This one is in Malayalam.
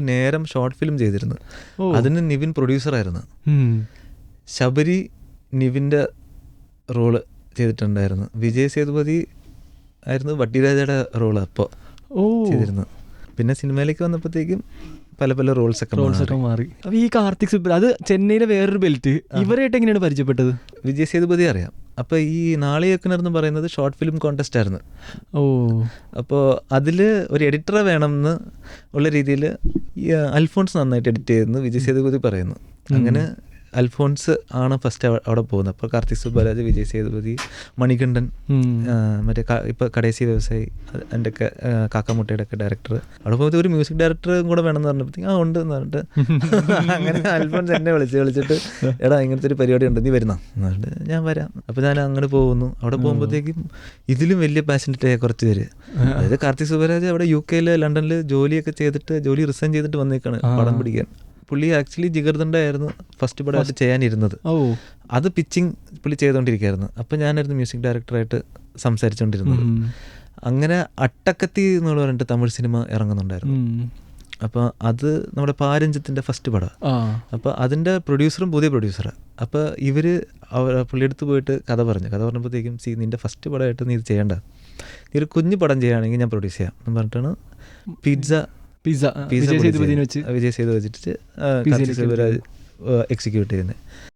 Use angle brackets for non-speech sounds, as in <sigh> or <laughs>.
നേരം ഷോർട്ട് ഫിലിം ചെയ്തിരുന്നു. അതിന് നിവിൻ പ്രൊഡ്യൂസറായിരുന്നു ആയിരുന്നു. ശബരി നിവിന്റെ റോൾ ചെയ്തിട്ടുണ്ടായിരുന്നു. വിജയ് സേതുപതി ആയിരുന്നു വട്ടിരാജയുടെ റോൾ അപ്പോൾ ഓ. ചെയ്തിരുന്നു പിന്നെ സിനിമയിലേക്ക് വന്നപ്പോഴത്തേക്കും പല പല റോൾസ് ഒക്കെ റോൾസ് ഒക്കെ മാറി. അപ്പോൾ ഈ കാർത്തിക് അത് ചെന്നൈയിലെ വേറൊരു ബെൽറ്റ് ഇവരായിട്ട് എങ്ങനെയാണ് പരിചയപ്പെട്ടത്? വിജയ് സേതുപതി അറിയാം. അപ്പോൾ ഈ നാളിയക്കനർ എന്ന് പറയുന്നത് ഷോർട്ട് ഫിലിം കോൺടെസ്റ്റ് ആയിരുന്നു. ഓ. അപ്പോൾ അതിൽ ഒരു എഡിറ്ററെ വേണമെന്ന് ഉള്ള രീതിയിൽ അൽഫോൺസ് നന്നായിട്ട് എഡിറ്റ് ചെയ്യുന്നു. വിജയ് സേതുപതി പറയുന്നു. അങ്ങനെ അൽഫോൺസ് ആണ് ഫസ്റ്റ് അവിടെ പോകുന്നത്. അപ്പോൾ കാർത്തിക് സുബ്ബരാജ് വിജയ് സേതുപതി മണികണ്ഠൻ മറ്റേ ഇപ്പോൾ കടേശി കടേസി വ്യവസായി എന്റെ ഒക്കെ കാക്കാമുട്ടയുടെ ഒക്കെ ഡയറക്ടർ അവിടെ പോകുന്നത് ഒരു മ്യൂസിക് ഡയറക്ടറും കൂടെ വേണമെന്ന് പറഞ്ഞപ്പോഴത്തേക്ക് ആ ഉണ്ട് എന്ന് പറഞ്ഞിട്ട്. <laughs> അങ്ങനെ അൽഫോൺസ് എന്നെ വിളിച്ച് വിളിച്ചിട്ട് എടാ ഇങ്ങനത്തെ ഒരു പരിപാടി ഉണ്ട് നീ വരുന്ന? എന്നിട്ട് ഞാൻ വരാം. അപ്പോൾ ഞാൻ അങ്ങോട്ട് പോകുന്നു. അവിടെ പോകുമ്പോഴത്തേക്കും ഇതിലും വലിയ പാഷനറ്റ് ആയ കുറച്ച് പേര്. അതായത് കാർത്തിക് സുബരാജ് അവിടെ യു കെയിൽ ലണ്ടനിൽ ജോലിയൊക്കെ ചെയ്തിട്ട് ജോലി റിസൈൻ ചെയ്തിട്ട് വന്നേക്കാണ് പടം പിടിക്കാൻ. പുള്ളി ആക്ച്വലി ജിഗർദണ്ഡ ആയിരുന്നു ഫസ്റ്റ് പടമായിട്ട് ചെയ്യാനിരുന്നത്. ഓ. അത് പിച്ചിങ് പുള്ളി ചെയ്തുകൊണ്ടിരിക്കുകയായിരുന്നു അപ്പം ഞാനായിരുന്നു മ്യൂസിക് ഡയറക്ടറായിട്ട് സംസാരിച്ചുകൊണ്ടിരുന്നത് അങ്ങനെ അട്ടക്കത്തി എന്ന് പറഞ്ഞിട്ട് തമിഴ് സിനിമ ഇറങ്ങുന്നുണ്ടായിരുന്നു. അപ്പൊ അപ്പോൾ അത് നമ്മുടെ പാരഞ്ചത്തിന്റെ ഫസ്റ്റ് പടം. അപ്പൊ അപ്പോൾ അതിന്റെ പ്രൊഡ്യൂസറും പുതിയ പ്രൊഡ്യൂസറാണ് അപ്പോൾ ഇവർ അവർ പുള്ളിയെടുത്ത് പോയിട്ട് കഥ പറഞ്ഞു. കഥ പറഞ്ഞപ്പോഴത്തേക്കും സി നിന്റെ ഫസ്റ്റ് പടമായിട്ട് നീ ഇത് ചെയ്യേണ്ട. നീ ഒരു കുഞ്ഞു പടം ചെയ്യുകയാണെങ്കിൽ ഞാൻ പ്രൊഡ്യൂസ് ചെയ്യാം. എന്ന് പറഞ്ഞിട്ടാണ് പിസ്സ പിസ്സ പിസ്സ വിജയ് സേതുപതിനെ വെച്ച് വിജയ് സേതു വെച്ചിട്ട് എക്സിക്യൂട്ട് ചെയ്യുന്നത്.